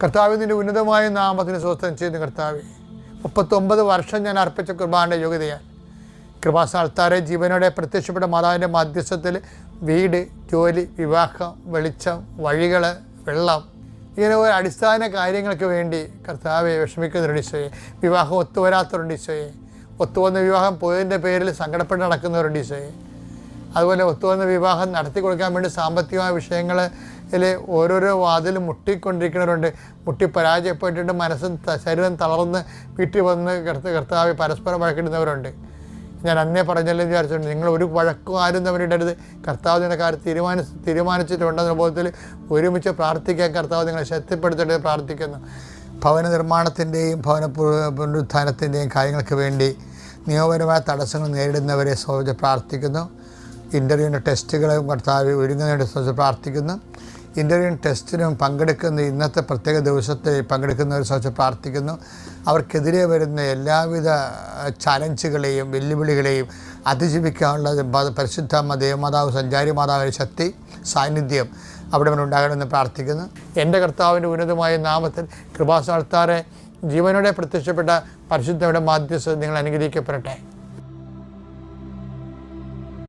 കർത്താവിന്റെ ഉന്നതമായ നാമത്തിന് സ്വസ്ഥം ചെയ്യുന്ന കർത്താവ്. മുപ്പത്തൊമ്പത് വർഷം ഞാൻ അർപ്പിച്ച കുർബാന്റെ യോഗ്യതയാൽ കൃപാസ്ഥാനത്താരെ ജീവനോടെ പ്രത്യക്ഷപ്പെട്ട മാതാവിന്റെ മധ്യസ്ഥത്തിൽ വീട് ജോലി വിവാഹം വെളിച്ചം വഴികൾ വെള്ളം ഇങ്ങനെ ഒരു അടിസ്ഥാന കാര്യങ്ങൾക്ക് വേണ്ടി കർത്താവെ വിഷമിക്കുന്നവരുണ്ട് ഈശോയെ വിവാഹം ഒത്തുവരാത്തവരുണ്ട് ഈശോയെ ഒത്തുവന്ന വിവാഹം പോയതിന്റെ പേരിൽ സങ്കടപ്പെട്ട് നടക്കുന്നവരുണ്ട് ഈശോയെ അതുപോലെ ഒത്തുവന്ന വിവാഹം നടത്തി കൊടുക്കാൻ വേണ്ടി സാമ്പത്തികമായ വിഷയങ്ങളിൽ ഓരോരോ വാതിലും മുട്ടിക്കൊണ്ടിരിക്കുന്നവരുണ്ട്. മുട്ടി പരാജയപ്പെട്ടിട്ട് മനസ്സും ശരീരം തളർന്ന് വീട്ടിൽ വന്ന് കർത്ത കർത്താവ് പരസ്പരം വഴക്കിടുന്നവരുണ്ട്. ഞാൻ അന്നേ പറഞ്ഞല്ലോ വിചാരിച്ചിട്ടുണ്ട്. നിങ്ങൾ ഒരു വഴക്കും ആരും തമ്മിലിടരുത് കർത്താവ് നിങ്ങളുടെ കാര്യം തീരുമാനി തീരുമാനിച്ചിട്ടുണ്ടെന്ന ബോധത്തിൽ ഒരുമിച്ച് പ്രാർത്ഥിക്കാൻ കർത്താവ് നിങ്ങളെ ശക്തിപ്പെടുത്തിട്ട് പ്രാർത്ഥിക്കുന്നു. ഭവന നിർമ്മാണത്തിന്റെയും ഭവന പുനരുദ്ധാനത്തിന്റെയും കാര്യങ്ങൾക്ക് വേണ്ടി നിയമപരമായ തടസ്സങ്ങൾ നേരിടുന്നവരെ സോച പ്രാർത്ഥിക്കുന്നു. ഇന്റർവ്യൂവിന്റെ ടെസ്റ്റുകളും കർത്താവ് ഒരുങ്ങുന്നതിന് സംബന്ധിച്ച് പ്രാർത്ഥിക്കുന്നു. ഇന്റർവ്യൂ ടെസ്റ്റിനും പങ്കെടുക്കുന്ന ഇന്നത്തെ പ്രത്യേക ദിവസത്തെ പങ്കെടുക്കുന്നവരെ സംബന്ധിച്ച് പ്രാർത്ഥിക്കുന്നു. അവർക്കെതിരെ വരുന്ന എല്ലാവിധ ചലഞ്ചുകളെയും വെല്ലുവിളികളെയും അതിജീവിക്കാനുള്ള പരിശുദ്ധ ദേവമാതാവ് സഞ്ചാരി മാതാവിന്റെ ശക്തി സാന്നിധ്യം അവിടെ ഉണ്ടാകണമെന്ന് പ്രാർത്ഥിക്കുന്നു. എന്റെ കർത്താവിന്റെ ഉന്നതമായ നാമത്തിൽ കൃപാസ്ഥാനത്താറെ ജീവനോടെ പ്രത്യക്ഷപ്പെട്ട പരിശുദ്ധയുടെ മാധ്യസ്ഥ നിങ്ങൾ അനുഗ്രഹിക്കപ്പെടട്ടെ.